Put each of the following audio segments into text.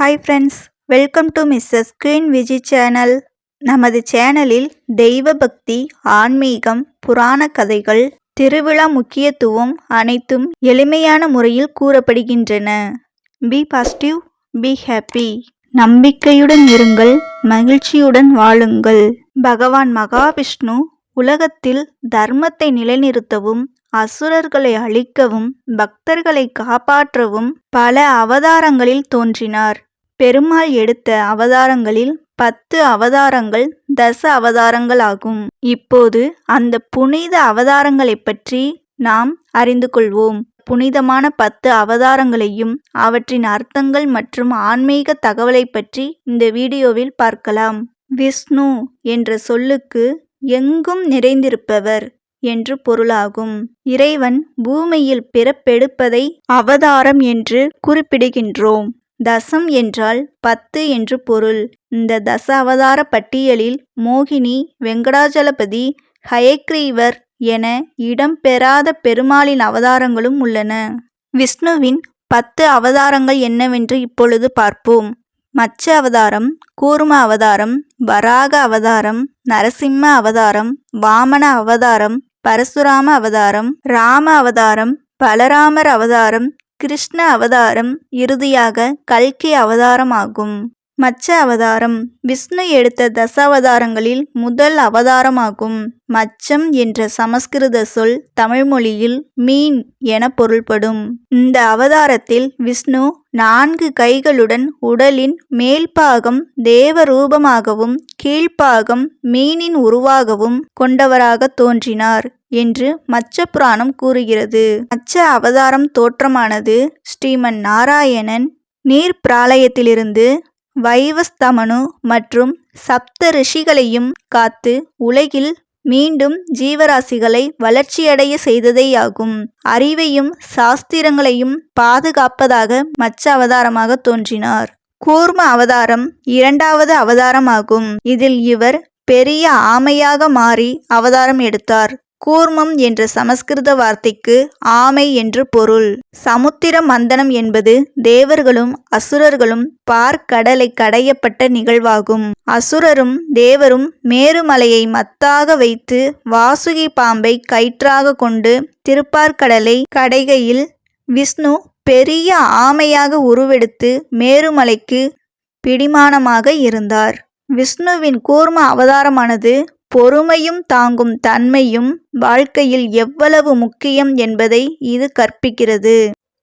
Hi friends welcome to Mrs Queen Viji channel நமது சேனலில் தெய்வ பக்தி ஆன்மீகம் புராண கதைகள் திருவிழா முக்கியத்துவம் அனைத்தும் எளிமையான முறையில் கூறப்படுகின்றன. பி பாசிட்டிவ் பி ஹாப்பி நம்பிக்கையுடன் இருங்கள் மகிழ்ச்சியுடன் வாழுங்கள். பகவான் மகாவிஷ்ணு உலகத்தில் தர்மத்தை நிலைநிறுத்தவும் அசுரர்களை அழிக்கவும் பக்தர்களை காப்பாற்றவும் பல அவதாரங்களில் தோன்றினார். பெருமாள் எடுத்த அவதாரங்களில் பத்து அவதாரங்கள் தச அவதாரங்களாகும். இப்போது அந்த புனித அவதாரங்களை பற்றி நாம் அறிந்து கொள்வோம். புனிதமான பத்து அவதாரங்களையும் அவற்றின் அர்த்தங்கள் மற்றும் ஆன்மீக தகவலை பற்றி இந்த வீடியோவில் பார்க்கலாம். விஷ்ணு என்ற சொல்லுக்கு எங்கும் நிறைந்திருப்பவர் என்று பொருளாகும். இறைவன் பூமியில் பிறப்பெடுப்பதை அவதாரம் என்று குறிப்பிடுகின்றோம். தசம் என்றால் பத்து என்று பொருள். இந்த தச அவதார பட்டியலில் மோகினி வெங்கடாஜலபதி ஹயக்ரீவர் என இடம்பெறாத பெருமாளின் அவதாரங்களும் உள்ளன. விஷ்ணுவின் பத்து அவதாரங்கள் என்னவென்று இப்பொழுது பார்ப்போம். மச்ச அவதாரம் கூர்ம அவதாரம் வராக அவதாரம் நரசிம்ம அவதாரம் வாமன அவதாரம் பரசுராம அவதாரம் ராம அவதாரம் பலராமர் அவதாரம் கிருஷ்ண அவதாரம் இறுதியாக கல்கி அவதாரமாகும். மச்ச அவதாரம் விஷ்ணு எடுத்த தசாவதாரங்களில் முதல் அவதாரமாகும். மச்சம் என்ற சமஸ்கிருத சொல் தமிழ் மொழியில் மீன் என பொருள்படும். இந்த அவதாரத்தில் விஷ்ணு நான்கு கைகளுடன் உடலின் மேல்பாகம் தேவ ரூபமாகவும் கீழ்ப்பாகம் மீனின் உருவாகவும் கொண்டவராக தோன்றினார். என்று மச்ச புராணம் கூறுகிறது. மச்ச அவதாரம் தோற்றமானது ஸ்ரீமன் நாராயணன் நீர் பிராலயத்திலிருந்து வைவஸ்தமனு மற்றும் சப்த ரிஷிகளையும் காத்து உலகில் மீண்டும் ஜீவராசிகளை வளர்ச்சியடைய செய்ததேயாகும். அறிவையும் சாஸ்திரங்களையும் பாதுகாப்பதாக மச்ச அவதாரமாக தோன்றினார். கூர்ம அவதாரம் இரண்டாவது அவதாரமாகும். இதில் இவர் பெரிய ஆமையாக மாறி அவதாரம் எடுத்தார். கூர்மம் என்ற சமஸ்கிருத வார்த்தைக்கு ஆமை என்று பொருள். சமுத்திர மந்தனம் என்பது தேவர்களும் அசுரர்களும் பார்க்கடலை கடையப்பட்ட நிகழ்வாகும். அசுரரும் தேவரும் மேருமலையை மத்தாக வைத்து வாசுகி பாம்பை கயிற்றாக கொண்டு திருப்பார்கடலை கடைகையில் விஷ்ணு பெரிய ஆமையாக உருவெடுத்து மேருமலைக்கு பிடிமானமாக இருந்தார். விஷ்ணுவின் கூர்ம அவதாரமானது பொறுமையும் தாங்கும் தன்மையும் வாழ்க்கையில் எவ்வளவு முக்கியம் என்பதை இது கற்பிக்கிறது.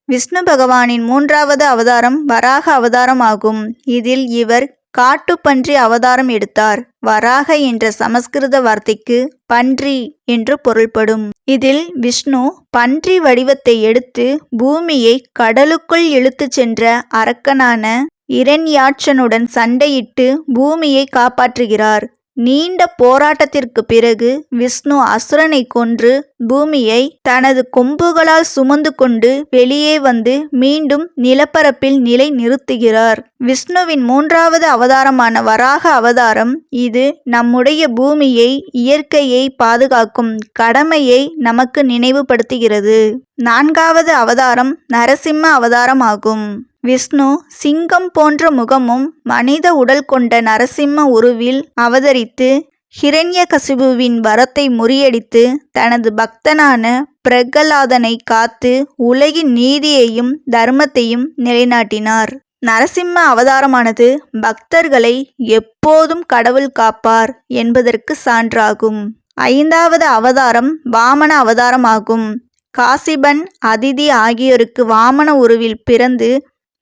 விஷ்ணு பகவானின் மூன்றாவது அவதாரம் வராக அவதாரம் ஆகும். இதில் இவர் காட்டுப்பன்றி அவதாரம் எடுத்தார். வராக என்ற சமஸ்கிருத வார்த்தைக்கு பன்றி என்று பொருள்படும். இதில் விஷ்ணு பன்றி வடிவத்தை எடுத்து பூமியை கடலுக்குள் இழுத்துச் சென்ற அரக்கனான இரண்யாட்சனுடன் சண்டையிட்டு பூமியை காப்பாற்றுகிறார். நீண்ட போராட்டத்திற்கு பிறகு விஷ்ணு அசுரனை கொன்று பூமியை தனது கொம்புகளால் சுமந்து கொண்டு வெளியே வந்து மீண்டும் நிலப்பரப்பில் நிலை நிறுத்துகிறார் விஷ்ணுவின் மூன்றாவது அவதாரமான வராக அவதாரம் இது நம்முடைய பூமியை இயற்கையை பாதுகாக்கும் கடமையை நமக்கு நினைவுபடுத்துகிறது. நான்காவது அவதாரம் நரசிம்ம அவதாரம் ஆகும். விஷ்ணு சிங்கம் போன்ற முகமும் மனித உடல் கொண்ட நரசிம்ம உருவில் அவதரித்து ஹிரண்யகசிபுவின் வரத்தை முறியடித்து தனது பக்தனான பிரகலாதனை காத்து உலகின் நீதியையும் தர்மத்தையும் நிலைநாட்டினார். நரசிம்ம அவதாரமானது பக்தர்களை எப்போதும் கடவுள் காப்பார் என்பதற்கு சான்றாகும். ஐந்தாவது அவதாரம் வாமன அவதாரமாகும். காசிபன் அதிதி ஆகியோருக்கு வாமன உருவில் பிறந்து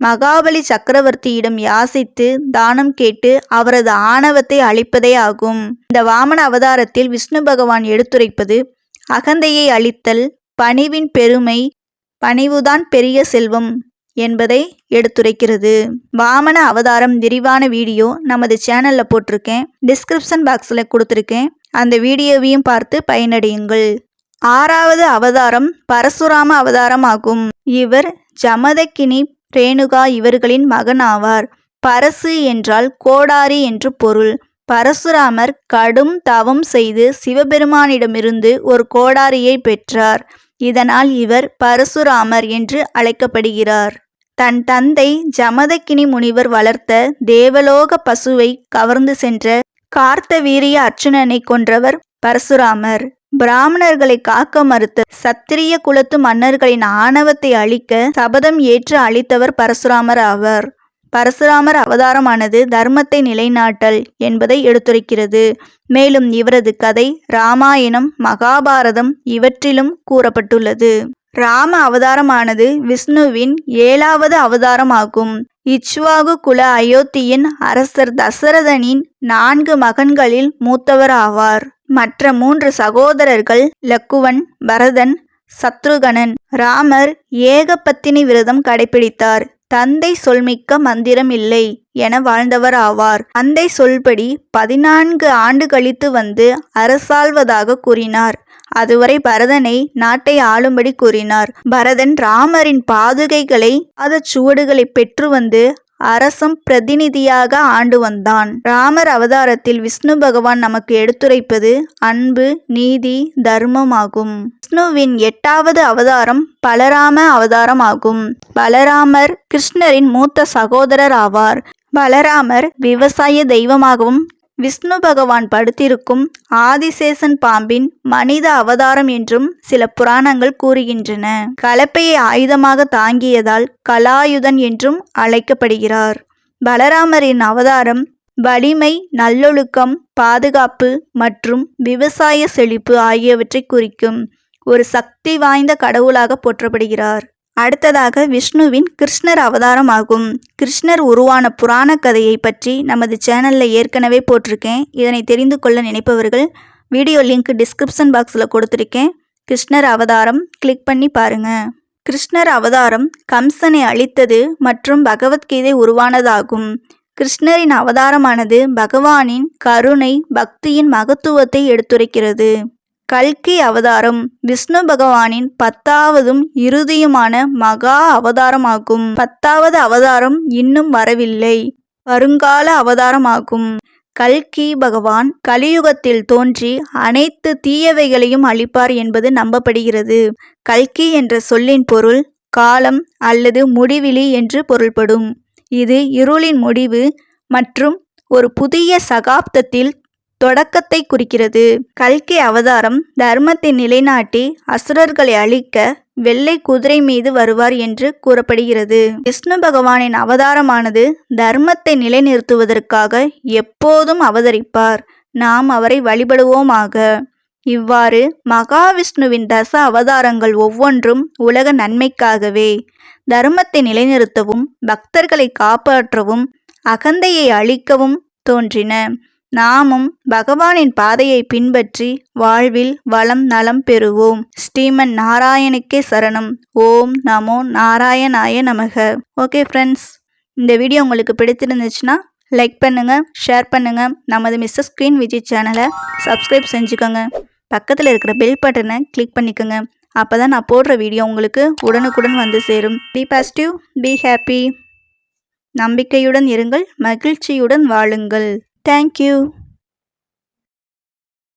மகாபலி சக்கரவர்த்தியிடம் யாசித்து தானம் கேட்டு அவரது ஆணவத்தை அழிப்பதே ஆகும். இந்த வாமன அவதாரத்தில் விஷ்ணு பகவான் எடுத்துரைப்பது அகந்தையை அழித்தல் பணிவின் பெருமை பணிவுதான் பெரிய செல்வம் என்பதை எடுத்துரைக்கிறது. வாமன அவதாரம் விரிவான வீடியோ நமது சேனலில் போட்டிருக்கேன். டிஸ்கிரிப்ஷன் பாக்ஸில் கொடுத்துருக்கேன். அந்த வீடியோவையும் பார்த்து பயனடையுங்கள். ஆறாவது அவதாரம் பரசுராம அவதாரம் ஆகும். இவர் ஜமதக்கினி ரேணுகா இவர்களின் மகன் ஆவார் பரசு என்றால் கோடாரி என்று பொருள். பரசுராமர் கடும் தவம் செய்து சிவபெருமானிடமிருந்து ஒரு கோடாரியை பெற்றார். இதனால் இவர் பரசுராமர் என்று அழைக்கப்படுகிறார். தன் தந்தை ஜமதக்கினி முனிவர் வளர்த்த தேவலோக பசுவை கவர்ந்து சென்ற கார்த்தவீரிய அர்ச்சுனனை கொன்றவர் பரசுராமர். பிராமணர்களை காக்க மறுத்த சத்திரிய குலத்து மன்னர்களின் ஆணவத்தை அழிக்க சபதம் ஏற்று அளித்தவர் பரசுராமர் ஆவர். பரசுராமர் அவதாரமானது தர்மத்தை நிலைநாட்டல் என்பதை எடுத்துரைக்கிறது. மேலும் இவரது கதை ராமாயணம் மகாபாரதம் இவற்றிலும் கூறப்பட்டுள்ளது. ராம அவதாரமானது விஷ்ணுவின் ஏழாவது அவதாரமாகும். இச்வாகு குல அயோத்தியின் அரசர் தசரதனின் நான்கு மகன்களில் மூத்தவர் ஆவார். மற்ற மூன்று சகோதரர்கள் லக்குவன் பரதன் சத்ருகனன் ராமர் ஏகபத்தினி விரதம் கடைபிடித்தார். தந்தை சொல்மிக்க மந்திரம் இல்லை என வாழ்ந்தவர் ஆவார். தந்தை சொல்படி பதினான்கு ஆண்டு கழித்து வந்து அரசாள்வதாக கூறினார். அதுவரை பரதனை நாட்டை ஆளும்படி கூறினார். பரதன் ராமரின் பாதுகைகளை அத சுவடுகளை பெற்று வந்து அரசும் பிரதிநிதியாக ஆண்டு வந்தான். ராமர் அவதாரத்தில் விஷ்ணு பகவான் நமக்கு எடுத்துரைப்பது அன்பு நீதி தர்மம் ஆகும். விஷ்ணுவின் எட்டாவது அவதாரம் பலராம அவதாரம் ஆகும். பலராமர் கிருஷ்ணரின் மூத்த சகோதரர் ஆவார். பலராமர் விவசாய தெய்வமாகவும் விஷ்ணு பகவான் படுத்திருக்கும் ஆதிசேஷன் பாம்பின் மனித அவதாரம் என்றும் சில புராணங்கள் கூறுகின்றன. கலப்பையை ஆயுதமாக தாங்கியதால் கலாயுதன் என்றும் அழைக்கப்படுகிறார். பலராமரின் அவதாரம் வலிமை நல்லொழுக்கம் பாதுகாப்பு மற்றும் விவசாய செழிப்பு ஆகியவற்றை குறிக்கும் ஒரு சக்தி வாய்ந்த கடவுளாக போற்றப்படுகிறார். அடுத்ததாக விஷ்ணுவின் கிருஷ்ணர் அவதாரம் ஆகும் கிருஷ்ணர் உருவான புராண கதையை பற்றி நமது சேனலில் ஏற்கனவே போட்டிருக்கேன். இதனை தெரிந்து கொள்ள நினைப்பவர்கள் வீடியோ லிங்க் டிஸ்கிரிப்ஷன் பாக்ஸில் கொடுத்துருக்கேன். கிருஷ்ணர் அவதாரம் கிளிக் பண்ணி பாருங்க. கிருஷ்ணர் அவதாரம் கம்சனை அழித்தது மற்றும் பகவத்கீதை உருவானதாகும். கிருஷ்ணரின் அவதாரமானது பகவானின் கருணை பக்தியின் மகத்துவத்தை எடுத்துரைக்கிறது. கல்கி அவதாரம் விஷ்ணு பகவானின் பத்தாவதும் இறுதியுமான மகா அவதாரமாகும். பத்தாவது அவதாரம் இன்னும் வரவில்லை. வருங்கால அவதாரமாகும். கல்கி பகவான் கலியுகத்தில் தோன்றி அனைத்து தீயவைகளையும் அளிப்பார் என்பது நம்பப்படுகிறது. கல்கி என்ற சொல்லின் பொருள் காலம் அல்லது முடிவிலி என்று பொருள்படும். இது இருளின் முடிவு மற்றும் ஒரு புதிய சகாப்தத்தில் தொடக்கத்தை குறிக்கிறது. கல்கி அவதாரம் தர்மத்தை நிலைநாட்டி அசுரர்களை அழிக்க வெள்ளை குதிரை மீது வருவார் என்று கூறப்படுகிறது. விஷ்ணு பகவானின் அவதாரமானது தர்மத்தை நிலைநிறுத்துவதற்காக எப்போதும் அவதரிப்பார். நாம் அவரை வழிபடுவோமாக. இவ்வாறு மகாவிஷ்ணுவின் தச அவதாரங்கள் ஒவ்வொன்றும் உலக நன்மைக்காகவே தர்மத்தை நிலைநிறுத்தவும் பக்தர்களை காப்பாற்றவும் அகந்தையை அழிக்கவும் தோன்றின. நாமும் பகவானின் பாதையை பின்பற்றி வாழ்வில் வளம் நலம் பெறுவோம். ஸ்ரீமன் நாராயணுக்கே சரணம். ஓம் நமோ நாராயணாய நமக. ஓகே ஃப்ரெண்ட்ஸ் இந்த வீடியோ உங்களுக்கு பிடித்திருந்துச்சுன்னா லைக் பண்ணுங்கள் ஷேர் பண்ணுங்கள் நமது மிஸ்ஸஸ் ஸ்க்ரீன் விஜய் சேனலை சப்ஸ்கிரைப் செஞ்சுக்கோங்க. பக்கத்தில் இருக்கிற பெல் பட்டனை கிளிக் பண்ணிக்கோங்க. அப்போ தான் நான் போடுற வீடியோ உங்களுக்கு உடனுக்குடன் வந்து சேரும். பி பாசிட்டிவ் பி ஹாப்பி நம்பிக்கையுடன் இருங்கள் மகிழ்ச்சியுடன் வாழுங்கள். Thank you.